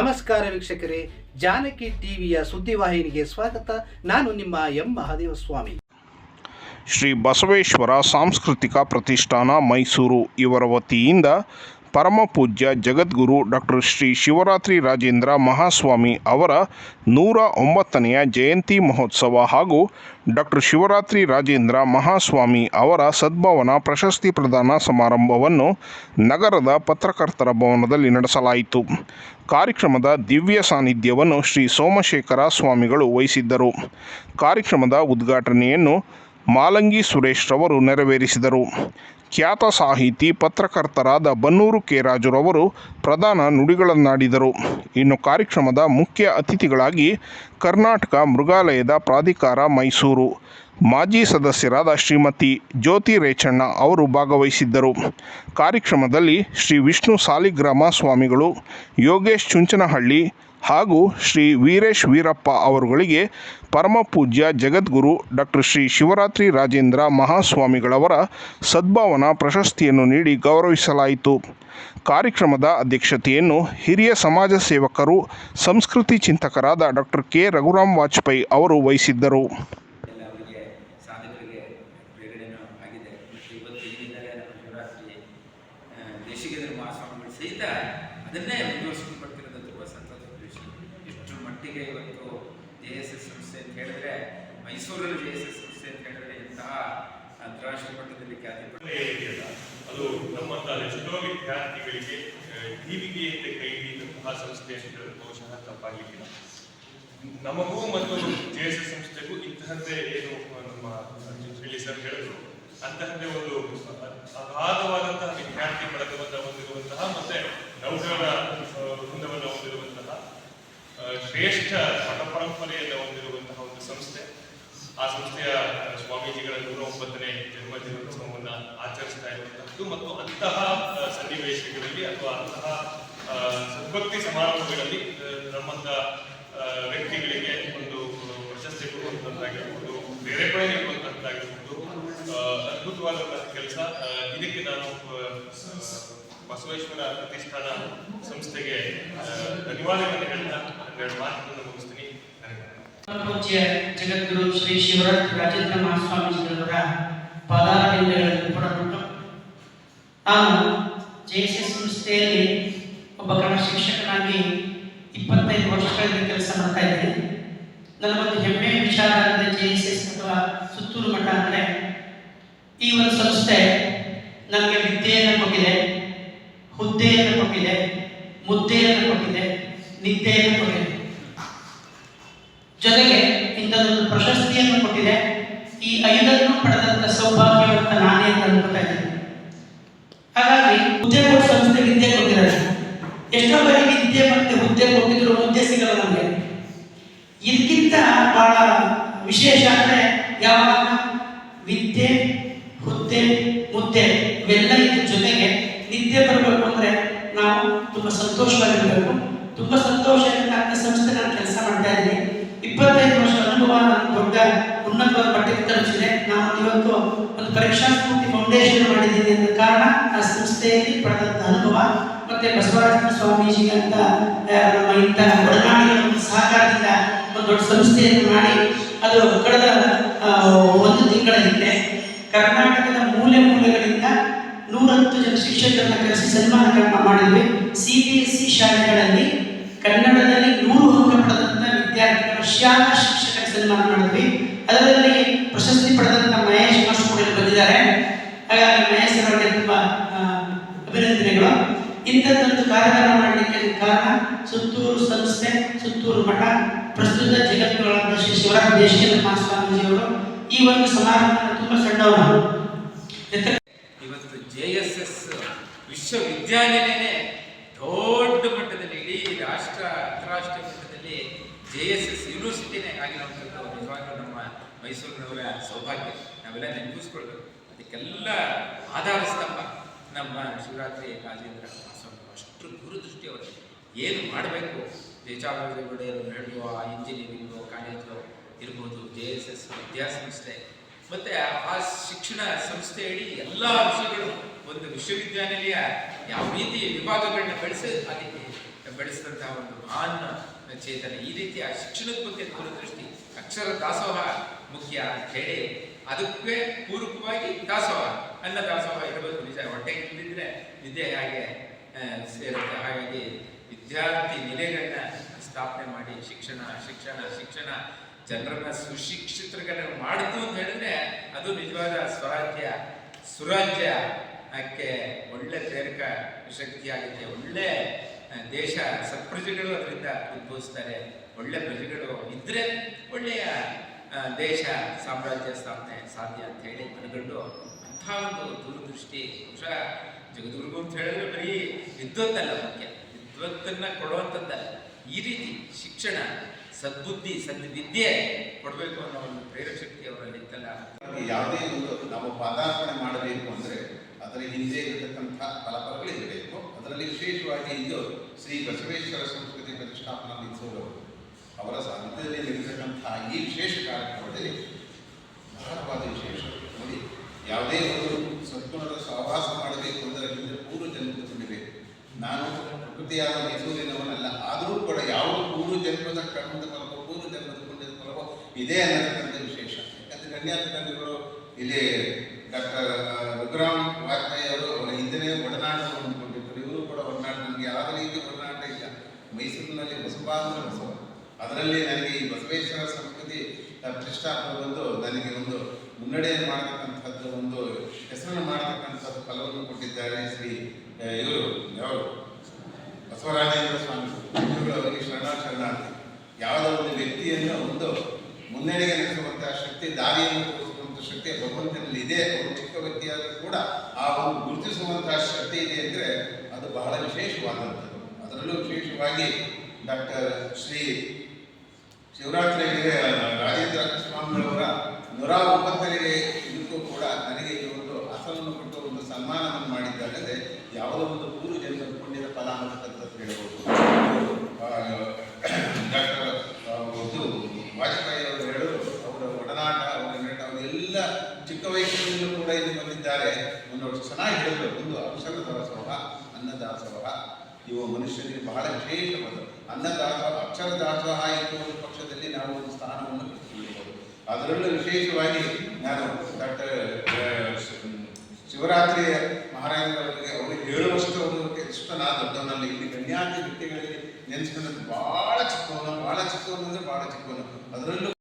ನಮಸ್ಕಾರ ವೀಕ್ಷಕರೇ, ಜಾನಕಿ ಟಿವಿಯ ಸುದ್ದಿವಾಹಿನಿಗೆ ಸ್ವಾಗತ. ನಾನು ನಿಮ್ಮ ಎಂ. ಮಹಾದೇವ ಸ್ವಾಮಿ ಶ್ರೀ ಬಸವೇಶ್ವರ ಸಾಂಸ್ಕೃತಿಕ ಪ್ರತಿಷ್ಠಾನ ಮೈಸೂರು ಇವರ ವತಿಯಿಂದ ಪರಮ ಪೂಜ್ಯ ಜಗದ್ಗುರು ಡಾಕ್ಟರ್ ಶ್ರೀ ಶಿವರಾತ್ರಿ ರಾಜೇಂದ್ರ ಮಹಾಸ್ವಾಮಿ ಅವರ ನೂರ ಒಂಬತ್ತನೆಯ ಜಯಂತಿ ಮಹೋತ್ಸವ ಹಾಗೂ ಡಾಕ್ಟರ್ ಶಿವರಾತ್ರಿ ರಾಜೇಂದ್ರ ಮಹಾಸ್ವಾಮಿ ಅವರ ಸದ್ಭಾವನಾ ಪ್ರಶಸ್ತಿ ಪ್ರದಾನ ಸಮಾರಂಭವನ್ನು ನಗರದ ಪತ್ರಕರ್ತರ ಭವನದಲ್ಲಿ ನಡೆಸಲಾಯಿತು. ಕಾರ್ಯಕ್ರಮದ ದಿವ್ಯ ಸಾನ್ನಿಧ್ಯವನ್ನು ಶ್ರೀ ಸೋಮಶೇಖರ ಸ್ವಾಮಿಗಳು ವಹಿಸಿದ್ದರು. ಕಾರ್ಯಕ್ರಮದ ಉದ್ಘಾಟನೆಯನ್ನು ಮಾಲಂಗಿ ಸುರೇಶ್ ರವರು ನೆರವೇರಿಸಿದರು. ಖ್ಯಾತ ಸಾಹಿತಿ, ಪತ್ರಕರ್ತರಾದ ಬನ್ನೂರು ಕೆ. ರಾಜುರವರು ಪ್ರಧಾನ ನುಡಿಗಳನ್ನಾಡಿದರು. ಇನ್ನು ಕಾರ್ಯಕ್ರಮದ ಮುಖ್ಯ ಅತಿಥಿಗಳಾಗಿ ಕರ್ನಾಟಕ ಮೃಗಾಲಯದ ಪ್ರಾಧಿಕಾರ ಮೈಸೂರು. ಮಾಜಿ ಸದಸ್ಯರಾದ ಶ್ರೀಮತಿ ಜ್ಯೋತಿ ರೇಚಣ್ಣ ಅವರು ಭಾಗವಹಿಸಿದ್ದರು. ಕಾರ್ಯಕ್ರಮದಲ್ಲಿ ಶ್ರೀ ವಿಷ್ಣು ಸಾಲಿಗ್ರಾಮ ಸ್ವಾಮಿಗಳು, ಯೋಗೇಶ್ ಚುಂಚನಹಳ್ಳಿ ಹಾಗೂ ಶ್ರೀ ವೀರೇಶ್ ವೀರಪ್ಪ ಅವರುಗಳಿಗೆ ಪರಮ ಪೂಜ್ಯ ಜಗದ್ಗುರು ಡಾಕ್ಟರ್ ಶ್ರೀ ಶಿವರಾತ್ರಿ ರಾಜೇಂದ್ರ ಮಹಾಸ್ವಾಮಿಗಳವರ ಸದ್ಭಾವನಾ ಪ್ರಶಸ್ತಿಯನ್ನು ನೀಡಿ ಗೌರವಿಸಲಾಯಿತು. ಕಾರ್ಯಕ್ರಮದ ಅಧ್ಯಕ್ಷತೆಯನ್ನು ಹಿರಿಯ ಸಮಾಜ ಸೇವಕರು, ಸಂಸ್ಕೃತಿ ಚಿಂತಕರಾದ ಡಾಕ್ಟರ್ ಕೆ. ರಘುರಾಮ್ ವಾಜಪೇಯಿ ಅವರು ವಹಿಸಿದ್ದರು. ಅದನ್ನೇ ಮುಂದುವರಿಸ್ಕೊಂಡು ಮಟ್ಟಿಗೆ ಇವತ್ತು ಜೆ ಎಸ್ ಎಸ್ ಸಂಸ್ಥೆ ಅಂತ ಹೇಳಿದ್ರೆ, ಮೈಸೂರಲ್ಲಿ ಜೆ ಎಸ್ ಎಸ್ ಸಂಸ್ಥೆ ಅಂತ ಹೇಳಿದ್ರೆ ಇಂತಹ ಅಂತಾರಾಷ್ಟ್ರೀಯ ಮಟ್ಟದಲ್ಲಿ ಖ್ಯಾತಿ ಅದು ನಮ್ಮಂತಹ ಎಷ್ಟೋ ವಿದ್ಯಾರ್ಥಿಗಳಿಗೆ ಜೀವಿಕೆಯಂತೆ ಕೈ ಹಿಡಿದಂತಹ ಸಂಸ್ಥೆ ಬಹುಶಃ ತಪ್ಪಾಗಲಿಕ್ಕಿಲ್ಲ. ನಮಗೂ ಮತ್ತು ಜೆ ಎಸ್ ಎಸ್ ಸಂಸ್ಥೆಗೂ ಇಂತಹದ್ದೇ ಏನು ನಮ್ಮ ಹೇಳಿ ಸರ್ ಹೇಳಿದ್ರು. ಅಂತಹದ್ದೇ ಒಂದು ಅಗಾಧವಾದಂತಹ ವಿದ್ಯಾರ್ಥಿ ಬಳಗವನ್ನು ಹೊಂದಿರುವಂತಹ ಮತ್ತೆ ನೌಕರರ ಬೃಂದವನ್ನು ಹೊಂದಿರುವಂತಹ ಶ್ರೇಷ್ಠ ಮಠ ಪರಂಪರೆಯನ್ನು ಹೊಂದಿರುವಂತಹ ಒಂದು ಸಂಸ್ಥೆ. ಆ ಸಂಸ್ಥೆಯ ಸ್ವಾಮೀಜಿಗಳ ನೂರ ಒಂಬತ್ತನೇ ಜನ್ಮ ದಿನೋತ್ಸವವನ್ನು ಆಚರಿಸ್ತಾ ಇರುವಂತಹದ್ದು ಮತ್ತು ಅಂತಹ ಸನ್ನಿವೇಶಗಳಲ್ಲಿ ಅಥವಾ ಅಂತಹ ಸದ್ಭಕ್ತಿ ಸಮಾರಂಭಗಳಲ್ಲಿ ನಮ್ಮಂತ ವ್ಯಕ್ತಿಗಳಿಗೆ ಒಂದು ಪ್ರಶಸ್ತಿ ಕೊಡುವಂತದ್ದಾಗಿರ್ಬೋದು ಬೇರೆ ಕಡೆ ನೀಡುವಂತದ್ದಾಗಿರ್ಬೋದು ಅದ್ಭುತವಾದಂತಹ ಕೆಲಸ. ಇದಕ್ಕೆ ನಾನು ಬಸವೇಶ್ವರ ಪ್ರತಿಷ್ಠಾನ ಸಂಸ್ಥೆಗೆ ಧನ್ಯವಾದಗಳನ್ನು ಹೇಳ್ತಾ ಒಂದೆರಡು ಮಾತುಗಳನ್ನು ಮುಗಿಸ್ತೀನಿ. ಪೂಜ್ಯ ಜಗದ್ಗುರು ಶ್ರೀ ಶಿವರಾಜ್ ರಾಜೇಂದ್ರ ಮಹಾಸ್ವಾಮೀಜಿಗಳವರ ಪದಾರ್ಥಗಳನ್ನು ಪಡೆದುಕೊಂಡು ನಾನು ಜೆ ಎಸ್ ಎಸ್ ಸಂಸ್ಥೆಯಲ್ಲಿ ಒಬ್ಬ ಕನ್ನಡ ಶಿಕ್ಷಕನಾಗಿ ಇಪ್ಪತ್ತೈದು ವರ್ಷಗಳಲ್ಲಿ ಕೆಲಸ ಮಾಡ್ತಾ ಇದ್ದೀನಿ. ಒಂದು ಹೆಮ್ಮೆಯ ವಿಚಾರ ಅಂದರೆ ಜೆ ಎಸ್ ಎಸ್ ಅಥವಾ ಸುತ್ತೂರು ಮಠ ಅಂದರೆ ಈ ಒಂದು ಸಂಸ್ಥೆ ನನಗೆ ವಿದ್ಯೆಯನ್ನು ಕೊಟ್ಟಿದೆ, ಮುದ್ದೆಯನ್ನು ಕೊಟ್ಟಿದೆ, ನಿದ್ದೆಯನ್ನು ಕೊಟ್ಟಿದೆ. ಜೊತೆಗೆ ಇಂಥದ್ದೊಂದು ಪ್ರಶಸ್ತಿಯನ್ನು ಕೊಟ್ಟಿದೆ. ಈ ಐದನ್ನು ಪಡೆದಂತ ಸೌಭಾಗ್ಯವಂತ ನಾನೇ ಅಂತ ಅನ್ಕೋತಾ ಇದ್ದೀನಿ. ಹಾಗಾಗಿ ಹುದ್ದೆ ಕೊಟ್ಟು ಸಂಸ್ಥೆ ವಿದ್ಯೆ ಕೊಟ್ಟಿದ್ದಾರೆ. ಎಷ್ಟೋ ಬಾರಿ ವಿದ್ಯೆ ಮತ್ತೆ ಹುದ್ದೆ ಕೊಟ್ಟಿದ್ರು ಮುದ್ದೆ ಸಿಗಲ್ಲ ನಮಗೆ. ಇದಕ್ಕಿಂತ ಬಹಳ ವಿಶೇಷ ಅಂದ್ರೆ ಯಾವಾಗ? ವಿದ್ಯೆ, ಹುದ್ದೆ, ಮುದ್ದೆ ಇವೆಲ್ಲ ಇದ್ರ ಜೊತೆಗೆ ನಿದ್ದೆ ಬರಬೇಕು ಅಂದ್ರೆ ತುಂಬಾ ಸಂತೋಷವಾಗಿರಬೇಕು ತುಂಬಾ ಸಂತೋಷ ಅಂತ ಸಂಸ್ಥೆ ನಾನು ಕೆಲಸ ಮಾಡ್ತಾ ಇದ್ದೀನಿ. ಇಪ್ಪತ್ತೈದು ವರ್ಷ ಅನುಭವ ನಾನು ದೊಡ್ಡ ಉನ್ನತವಾದ ಮಟ್ಟಕ್ಕೆ ತಲುಪಿಸಿದೆ ನಾನು ಇವತ್ತು ಒಂದು ಪರೀಕ್ಷಾ ಸ್ಫೂರ್ತಿ ಫೌಂಡೇಶನ್ ಮಾಡಿದ್ದೀನಿ ಅಂತ ಕಾರಣ ಆ ಸಂಸ್ಥೆಯಲ್ಲಿ ಪಡೆದಂತ ಅನುಭವ ಮತ್ತೆ ಬಸವರಾಜ ಸ್ವಾಮೀಜಿ ಅಂತ ನಮ್ಮ ಇಂಥ ಒಡನಾಡಿಗಳ ಒಂದು ಸಹಕಾರದಿಂದ ಒಂದು ದೊಡ್ಡ ಸಂಸ್ಥೆಯನ್ನು ಮಾಡಿ ಅದು ಕಳೆದ ಒಂದು ತಿಂಗಳ ಹಿಂದೆ ಕರ್ನಾಟಕದ ಮೂಲೆ ಮೂಲೆಗಳಿಂದ ನೂರತ್ತು ಜನ ಶಿಕ್ಷಕರನ್ನ ಕರೆಸಿ ಸನ್ಮಾನ ಕಾರ್ಯಕ್ರಮ ಮಾಡಿದ್ವಿ. ಸಿ ಬಿ ಎಸ್ ಸಿ ಶಾಲೆಗಳಲ್ಲಿ ಕನ್ನಡದಲ್ಲಿ ನೂರು ಅಂಕ ಪಡೆದಂತಹ ವಿದ್ಯಾರ್ಥಿಗಳ ಶಾಲಾ ಶಿಕ್ಷಕರ ಸನ್ಮಾನ ಮಾಡಿದ್ವಿ. ಅದರಲ್ಲಿ ಪ್ರಶಸ್ತಿ ಪಡೆದಂತಹ ಮಹೇಶ್ ಮಾಸ್ಟರ್ ಕೂಡ ಬಂದಿದ್ದಾರೆ. ಹಾಗಾಗಿ ಮಹೇಶ್ ಅವರಿಗೆ ತುಂಬಾ ಅಭಿನಂದನೆಗಳು. ಇಂಥದ್ದೊಂದು ಕಾರ್ಯಕ್ರಮ ಮಾಡಲಿಕ್ಕೆ ಕಾರಣ ಸುತ್ತೂರು ಸಂಸ್ಥೆ, ಸುತ್ತೂರು ಮಠ, ಪ್ರಸ್ತುತ ಜಗದ್ಗುರುಗಳಾದ ಶ್ರೀ ಶಿವರಾಮ ದೇಶಿಕೇಂದ್ರ ಮಹಾಸ್ವಾಮೀಜಿಯವರು ಈ ಒಂದು ಸಮಾರಂಭ ತುಂಬಾ ಸಣ್ಣವರು ಇವತ್ತು ಜೆ ಎಸ್ ಎಸ್ ವಿಶ್ವವಿದ್ಯಾನಿಲಯನೇ ದೊಡ್ಡ ಮಟ್ಟದಲ್ಲಿ, ಇಡೀ ರಾಷ್ಟ್ರ, ಅಂತಾರಾಷ್ಟ್ರೀಯ ಮಟ್ಟದಲ್ಲಿ ಜೆ ಎಸ್ ಎಸ್ ಯೂನಿವರ್ಸಿಟಿನೇ ಆಗಿರುವಂಥದ್ದು ನಿಜವಾಗ್ಲೂ ನಮ್ಮ ಮೈಸೂರಿನವರ ಸೌಭಾಗ್ಯ. ನಾವೆಲ್ಲ ನೆನಪಿಸ್ಕೊಳ್ಬೇಕು. ಅದಕ್ಕೆಲ್ಲ ಆಧಾರ ಸ್ತಂಭ ನಮ್ಮ ಶಿವರಾತ್ರಿ ರಾಜೇಂದ್ರ ಸ್ವಾಮಿ ಅಷ್ಟು ದೂರದೃಷ್ಟಿ ಅವರು ಏನು ಮಾಡಬೇಕು? ದೇಶಾಭಿವೃದ್ಧಿಗಳು ಹೇಳುವ ಇಂಜಿನಿಯರಿಂಗು ಕಾಲೇಜು ಇರ್ಬೋದು ಜೆ ಎಸ್ ಎಸ್ ವಿದ್ಯಾಸಂಸ್ಥೆ. ಮತ್ತೆ ಆ ಶಿಕ್ಷಣ ಸಂಸ್ಥೆ ಅಡಿ ಎಲ್ಲ ವಿಷಯಗಳು ಒಂದು ವಿಶ್ವವಿದ್ಯಾನಿಲಯ ಯಾವ ರೀತಿ ವಿಭಾಗಗಳನ್ನ ಬೆಳೆಸಿ ಅದಕ್ಕೆ ಬೆಳೆಸಿದಂತಹ ಒಂದು ಮಹಾನ್ ಚೇತನ. ಈ ರೀತಿಯ ಶಿಕ್ಷಣದ ಬಗ್ಗೆ ದೂರದೃಷ್ಟಿ ಅಕ್ಷರ ದಾಸೋಹ ಮುಖ್ಯ ಅಂತ ಹೇಳಿ ಅದಕ್ಕೆ ಪೂರಕವಾಗಿ ದಾಸೋಹ ಅನ್ನ ದಾಸೋಹ ಇರಬೇಕು ನಿಜ. ಹೊಟ್ಟೆ ಇಲ್ಲದಿದ್ರೆ ವಿದ್ಯೆ ಹಾಗೆ ಆ, ಸೇರುತ್ತೆ. ಹಾಗಾಗಿ ವಿದ್ಯಾರ್ಥಿ ನಿಲಯಗಳನ್ನ ಸ್ಥಾಪನೆ ಮಾಡಿ ಶಿಕ್ಷಣ ಶಿಕ್ಷಣ ಶಿಕ್ಷಣ ಜನರನ್ನ ಸುಶಿಕ್ಷಿತರನ್ನ ಮಾಡಿತು ಅಂತ ಹೇಳಿದ್ರೆ ಅದು ನಿಜವಾದ ಸ್ವರಾಜ್ಯ. ಸುರಾಜ್ಯ ಅಕ್ಕೆ ಒಳ್ಳೆ ಪ್ರೇರಕ ಶಕ್ತಿಯಾಗುತ್ತೆ ಒಳ್ಳೆ ದೇಶ, ಸತ್ಪ್ರಜೆಗಳು ಅದರಿಂದ ಉದ್ಭವಿಸ್ತಾರೆ. ಒಳ್ಳೆ ಪ್ರಜೆಗಳು ಇದ್ರೆ ಒಳ್ಳೆಯ ದೇಶ ಸಾಮ್ರಾಜ್ಯ ಸ್ಥಾಪನೆ ಸಾಧ್ಯ ಅಂತ ಹೇಳಿ ಮನಗಂಡು ಅಂಥ ಒಂದು ದೂರದೃಷ್ಟಿ ಬಹುಶಃ ಜಗದುರ್ಗು ಅಂತ ಹೇಳಿದ್ರೆ ಬರೀ ವಿದ್ವತ್ತಲ್ಲ ಮುಖ್ಯ. ವಿದ್ವತ್ತನ್ನ ಕೊಡುವಂಥದ್ದಲ್ಲ. ಈ ರೀತಿ ಶಿಕ್ಷಣ, ಸದ್ಬುದ್ಧಿ, ಸದ್ವಿದ್ಯೆ ಕೊಡಬೇಕು ಅನ್ನೋ ಒಂದು ಪ್ರೇರಕ ಶಕ್ತಿ ಅವರಲ್ಲಿ ಯಾವುದೇ ಒಂದು ನಾವು ಪಾದಾರ್ಪಣೆ ಮಾಡಬೇಕು ಅಂದರೆ ಅದರ ಹಿಂದೆ ಇರತಕ್ಕಂಥ ಫಲಫಲಗಳಿರಬೇಕು ಅದರಲ್ಲಿ ವಿಶೇಷವಾಗಿ ಇದು ಶ್ರೀ ಬಸವೇಶ್ವರ ಸಂಸ್ಕೃತಿ ಪ್ರತಿಷ್ಠಾಪನಾ ನಿಲ್ಲಿಸುವರು ಅವರ ಸಾನ್ನಿಧ್ಯದಲ್ಲಿ ಇರತಕ್ಕಂಥ ಈ ವಿಶೇಷ ಕಾರ್ಯಕ್ರಮದಲ್ಲಿ ಬಹಳವಾದ ವಿಶೇಷ ನೋಡಿ ಯಾವುದೇ ಒಂದು ಸದ್ಗುಣದ ಸಹವಾಸ ಮಾಡಬೇಕು ಅಂದರೆ ಹಿಂದೆ ಪೂರ್ವ ಜನ್ಮದ ದುಡಿಬೇಕು ನಾನು ಪ್ರಕೃತಿಯಾದ ಮೈಸೂರಿನವನಲ್ಲ ಆದರೂ ಕೂಡ ಯಾವುದು ಪೂರ್ವ ಜನ್ಮದ ಕರ್ಮದ ಫಲವೋ ಪೂರ್ವ ಜನ್ಮದ ಪುಣ್ಯದ ಫಲವೋ ಇದೆ ಅನ್ನತಕ್ಕಂಥ ವಿಶೇಷ ಗಣ್ಯಾತ ಇಲ್ಲಿ ಡಾಕ್ಟರ್ ರಘುರಾಮ್ ವಾಜಪೇಯಿ ಅವರು ಅವರ ಹಿಂದಿನ ಒಡನಾಟವನ್ನು ಹೊಂದಿಕೊಂಡಿದ್ದರು ಇವರು ಕೂಡ ಒಡನಾಟ ನನಗೆ ಯಾವ ರೀತಿ ಒಡನಾಟ ಇಲ್ಲ. ಮೈಸೂರಿನಲ್ಲಿ ಬಸವಾದ ಬಸವ ಅದರಲ್ಲಿ ನನಗೆ ಈ ಬಸವೇಶ್ವರ ಸಂಸ್ಕೃತಿ ಪ್ರತಿಷ್ಠಾಪನೆ ಬಂದು ನನಗೆ ಒಂದು ಮುನ್ನಡೆ ಮಾಡತಕ್ಕಂಥದ್ದು, ಒಂದು ಹೆಸರನ್ನು ಮಾಡತಕ್ಕಂಥದ್ದು ಫಲವನ್ನು ಕೊಟ್ಟಿದ್ದಾರೆ ಶ್ರೀ ಇವರು. ಯಾರು ಬಸವರಾಜೇಂದ್ರ ಸ್ವಾಮಿ. ಇವರು ಅವರಿಗೆ ಶರಣ ಶರಣಾರ್ಥಿ ಯಾವುದೋ ಒಂದು ವ್ಯಕ್ತಿಯನ್ನು ಒಂದು ಮುನ್ನಡೆಗೆ ನಡೆಸುವಂತಹ ಶಕ್ತಿ ದಾರಿಯನ್ನು ತೋರಿಸುವಂತಹ ಶಕ್ತಿ ಭಗವಂತನಲ್ಲಿ ಇದೆ, ಅವರು ಚಿಕ್ಕ ವ್ಯಕ್ತಿಯಾದರೂ ಕೂಡ ಆ ಒಂದು ಗುರುತಿಸುವಂತಹ ಶಕ್ತಿ ಇದೆ ಅಂದರೆ ಅದು ಬಹಳ ವಿಶೇಷವಾದಂಥದ್ದು. ಅದರಲ್ಲೂ ವಿಶೇಷವಾಗಿ ಡಾಕ್ಟರ್ ಶ್ರೀ ಶಿವರಾತ್ರಿಗೆ ರಾಜೇಂದ್ರ ಸ್ವಾಮಿಗಳವರ ನೂರ ಒಂಬತ್ತನೇ ಇದಕ್ಕೂ ಕೂಡ ನನಗೆ ಈ ಒಂದು ಅಸಲನ್ನು ಕೊಟ್ಟು ಒಂದು ಸನ್ಮಾನವನ್ನು ಮಾಡಿದ್ದಾಗದೆ ಯಾವುದೋ ಒಂದು ಮೂರು ಜನರ ಪುಣ್ಯದ ಫಲ ಅಂತಕ್ಕಂಥದ್ದು ಹೇಳ್ಬೋದು. ಡಾಕ್ಟರ್ ಇದು ವಾಜಪೇಯಿ ಅವರು ಹೇಳೋದು ಅವರ ಒಡನಾಟ ಅವರ ನಟ ಅವರೆಲ್ಲ ಚಿಕ್ಕ ವಯಸ್ಸಿನಲ್ಲೂ ಕೂಡ ಇಲ್ಲಿ ಬಂದಿದ್ದಾರೆ. ಒಂದು ಚೆನ್ನಾಗಿ ಹೇಳಿದ್ರು ಒಂದು ಅಕ್ಷರ ದಾಸೋಹ ಅನ್ನದಾಸೋಹ. ಇವು ಮನುಷ್ಯನಿಗೆ ಬಹಳ ವಿಶೇಷವಾದ ಅನ್ನದಾಸೋಹ ಅಕ್ಷರ ದಾಸೋಹ ಇತ್ತು ಒಂದು ಪಕ್ಷದಲ್ಲಿ ನಾವು ಒಂದು ಸ್ಥಾನವನ್ನು ಅದರಲ್ಲೂ ವಿಶೇಷವಾಗಿ ನಾನು ಡಾಕ್ಟರ್ ಶಿವರಾತ್ರಿ ಮಹಾರಾಜರವರಿಗೆ ಅವರು ಹೇಳುವಷ್ಟು ಒಂದು ಎಷ್ಟು ನಾ ಇಲ್ಲಿ ಗಣ್ಯಾತಿ ವ್ಯಕ್ತಿಗಳಲ್ಲಿ ನೆನೆಸ್ಕೊಂಡದ್ದು ಬಹಳ ಚಿಕ್ಕವನು ಬಹಳ ಚಿಕ್ಕವನು ಅಂದರೆ ಬಹಳ ಚಿಕ್ಕವನು. ಅದರಲ್ಲೂ